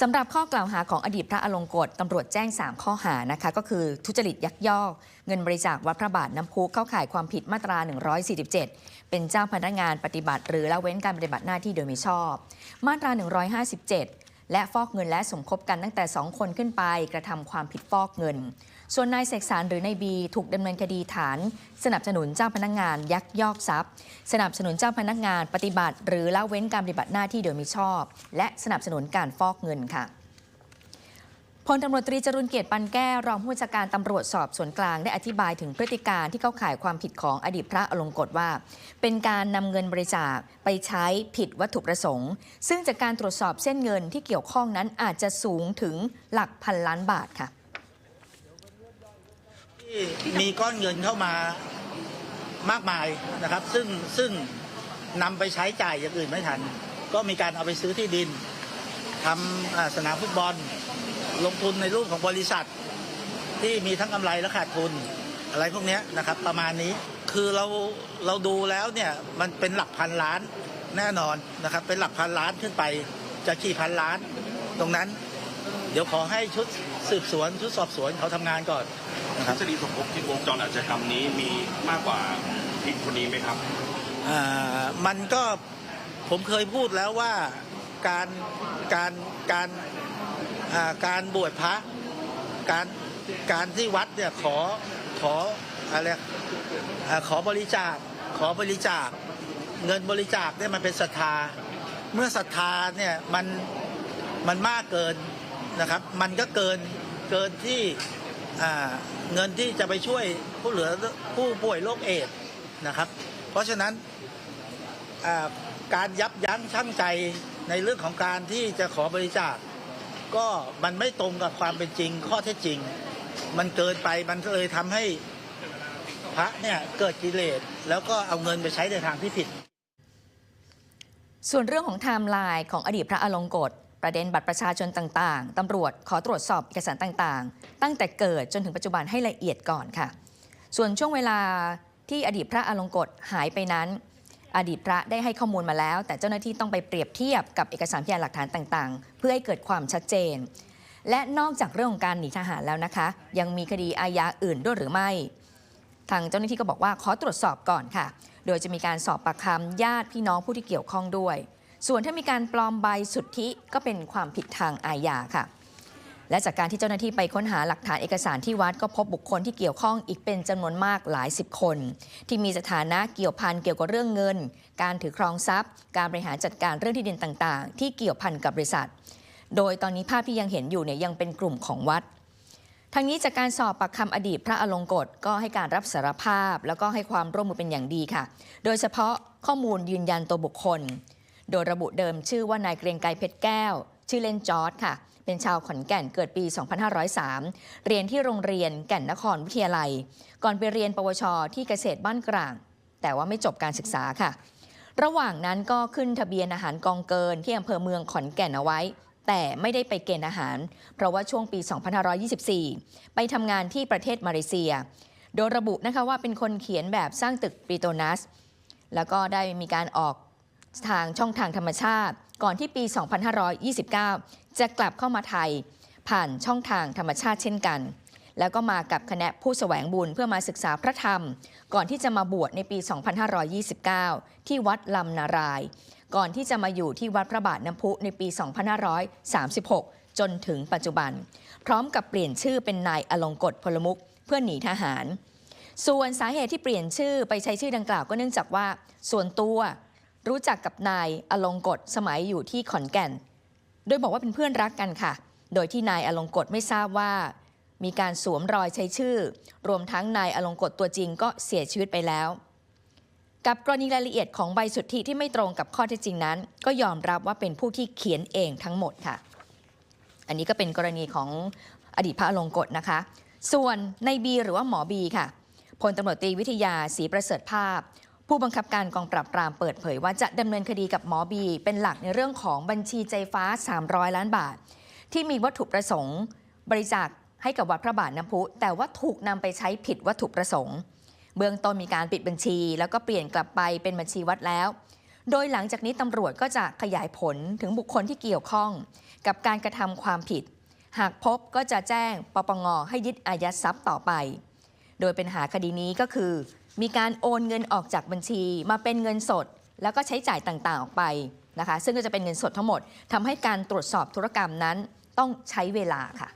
สำหรับข้อกล่าวหาของอดีตพระอลงกฎตำรวจแจ้ง 3 ข้อหานะคะ ก็คือทุจริตยักยอก เงินบริจาควัดพระบาทน้ำพุเข้าข่ายความผิดมาตรา 147 เป็นเจ้าพนักงานปฏิบัติ หรือละเว้นการปฏิบัติหน้าที่โดยมิชอบ มาตรา 157 และฟอกเงินและสมคบกันตั้งแต่ 2 คนขึ้นไป กระทำความผิดฟอกเงิน ส่วนนายเสกสารหรือนายบีถูกดำเนินคดีฐาน สนับสนุนเจ้าพนักงานยักยอกทรัพย์ สนับสนุนเจ้าพนักงานปฏิบัติ หรือละเว้นการปฏิบัติหน้าที่โดยมิชอบ และสนับสนุนการฟอกเงินค่ะ พลตำรวจตรีจรุนเกียรติปันแก้วรองผู้บัญชาการตำรวจสอบสวนกลางได้อธิบายถึงพฤติการที่เข้าข่ายความผิดของอดีตพระอลงกฎว่า เป็นการนำเงินบริจาคไปใช้ผิดวัตถุประสงค์ ซึ่งจากการตรวจสอบเส้นเงินที่เกี่ยวข้องนั้นอาจจะสูงถึงหลักพันล้านบาทค่ะ ที่มีก้อนเงินเข้ามามากมายนะครับ ซึ่งซึ่งนำไปใช้จ่ายอย่างอื่นไม่ทัน ก็มีการเอาไปซื้อที่ดิน ทำอ่าสนามฟุตบอล ลงทุนในรูปของบริษัท ที่มีทั้งกำไรและขาดทุน อะไรพวกเนี้ยนะครับ ประมาณนี้คือเราเราดูแล้วเนี่ยมันเป็นหลักพันล้านแน่นอนนะครับ เป็นหลักพันล้านขึ้นไปจะกี่พันล้าน ตรงนั้น เดี๋ยวขอให้ชุดสืบสวนชุดสอบสวนเขาทำงานก่อนนะครับทฤษฎีสมคบที่วงจรอาชญากรรมนี้มีมากกว่าพิกคนนี้ไหมครับอ่ามันก็ผมเคยพูดแล้วว่า การการการการบวชพระการการที่วัดเนี่ยขอขออะไรขอบริจาคขอบริจาคเงินบริจาคเนี่ยมันเป็นศรัทธา เมื่อศรัทธาเนี่ยมันมันมากเกินนะครับ มันก็เกินเกินที่เงินที่จะไปช่วยผู้เหลือผู้ป่วยโรคเอดนะครับ เพราะฉะนั้นการยับยั้งชั่งใจ ในเรื่องของการที่จะขอบริจาค ก็มันไม่ตรงกับความเป็นจริง ข้อเท็จจริง มันเกินไปมันก็เลยทำให้พระเนี่ยเกิดกิเลสแล้วก็เอาเงินไปใช้ในทางที่ผิด ส่วนเรื่องของไทม์ไลน์ของอดีตพระอลงกฎประเด็นบัตรประชาชนต่างๆ ตำรวจขอตรวจสอบเอกสารต่างๆ ตั้งแต่เกิดจนถึงปัจจุบันให้ละเอียดก่อนค่ะ ส่วนช่วงเวลาที่อดีตพระอลงกฎหายไปนั้น อดีตพระได้ให้ข้อมูลมาแล้ว แต่เจ้าหน้าที่ต้องไปเปรียบเทียบกับเอกสารพยานหลักฐานต่างๆ เพื่อให้เกิดความชัดเจน และนอกจากเรื่องของการหนีทหารแล้วนะคะ ยังมีคดีอาญาอื่นด้วยหรือไม่ ทางเจ้าหน้าที่ก็บอกว่าขอตรวจสอบก่อนค่ะ โดยจะมีการสอบปากคำญาติพี่น้องผู้ที่เกี่ยวข้องด้วย ส่วนถ้ามีการปลอมใบสุทธิก็เป็นความผิดทางอาญาค่ะ และจากการที่เจ้าหน้าที่ไปค้นหาหลักฐานเอกสารที่วัดก็พบบุคคลที่เกี่ยวข้องอีกเป็นจำนวนมากหลายสิบคน ที่มีสถานะเกี่ยวพันเกี่ยวกับเรื่องเงิน การถือครองทรัพย์ การบริหารจัดการเรื่องที่ดินต่างๆ ที่เกี่ยวพันกับบริษัท โดยตอนนี้ภาพที่ยังเห็นอยู่เนี่ยยังเป็นกลุ่มของวัดทางนี้จากการสอบปากคำอดีตพระอลงกฎก็ให้การรับสารภาพ แล้วก็ให้ความร่วมมือเป็นอย่างดีค่ะ โดยเฉพาะข้อมูลยืนยันตัวบุคคล โดยระบุเดิมชื่อว่านายเกรียงไกรเพชรแก้ว ชื่อเล่นจอร์ดค่ะ เป็นชาวขอนแก่นเกิดปี 2503 เรียนที่โรงเรียนแก่นนครวิทยาลัย ก่อนไปเรียนปวช ที่เกษตรบ้านกลาง แต่ว่าไม่จบการศึกษาค่ะ ระหว่างนั้นก็ขึ้นทะเบียนอาหารกองเกินที่อำเภอเมืองขอนแก่นเอาไว้ แต่ไม่ได้ไปเกณฑ์อาหาร เพราะว่าช่วงปี 2524 ไปทำงานที่ประเทศมาเลเซีย โดยระบุนะคะว่าเป็นคนเขียนแบบสร้างตึกปรีโตนัส แล้วก็ได้มีการออกทางช่องทางธรรมชาติ ก่อนที่ปี 2529 จะกลับเข้ามาไทย ผ่านช่องทางธรรมชาติเช่นกัน แล้วก็มากับคณะผู้แสวงบุญเพื่อมาศึกษาพระธรรม ก่อนที่จะมาบวชในปี 2529 ที่วัดลำนาราย ก่อนที่จะมาอยู่ที่วัดพระบาทน้ำพุในปี 2536 จนถึงปัจจุบัน พร้อมกับเปลี่ยนชื่อเป็นนายอลงกฎพลมุกเพื่อหนีทหาร ส่วนสาเหตุที่เปลี่ยนชื่อไปใช้ชื่อดังกล่าวก็เนื่องจากว่า ส่วนตัว รู้จักกับนายอลงกฎสมัยอยู่ที่ขอนแก่น โดยบอกว่าเป็นเพื่อนรักกันค่ะ โดยที่นายอลงกฎไม่ทราบว่า มีการสวมรอยใช้ชื่อ รวมทั้งนายอลงกฎตัวจริงก็เสียชีวิตไปแล้ว กับกรณีรายละเอียดของใบสุทธิที่ไม่ตรงกับข้อเท็จจริงนั้น ก็ยอมรับว่าเป็นผู้ที่เขียนเองทั้งหมดค่ะ อันนี้ก็เป็นกรณีของอดีตพระอลงกฎนะคะ ส่วนในบีหรือว่าหมอบีค่ะพลตำรวจตรีวิทยาศรีประเสริฐภาพ ผู้บังคับการกองปราบปรามเปิดเผยว่าจะดำเนินคดีกับหมอบี เป็นหลักในเรื่องของบัญชีใจฟ้า 300 ล้านบาท ที่มีวัตถุประสงค์ บริจาคให้กับวัดพระบาทน้ำพุ แต่ว่าถูกนำไปใช้ผิดวัตถุประสงค์ เบื้องต้นมีการปิดบัญชี แล้วก็เปลี่ยนกลับไปเป็นบัญชีวัดแล้ว โดยหลังจากนี้ตำรวจก็จะขยายผลถึงบุคคลที่เกี่ยวข้อง กับการกระทำความผิด หากพบก็จะแจ้งปปงให้ยึดอายัดทรัพย์ต่อไป โดยเป็นหาคดีนี้ก็คือ มีการโอนเงินออกจากบัญชีมาเป็นเงินสด แล้วก็ใช้จ่ายต่างๆออกไปนะคะ ซึ่งก็จะเป็นเงินสดทั้งหมดทำให้การตรวจสอบธุรกรรมนั้นต้องใช้เวลาค่ะ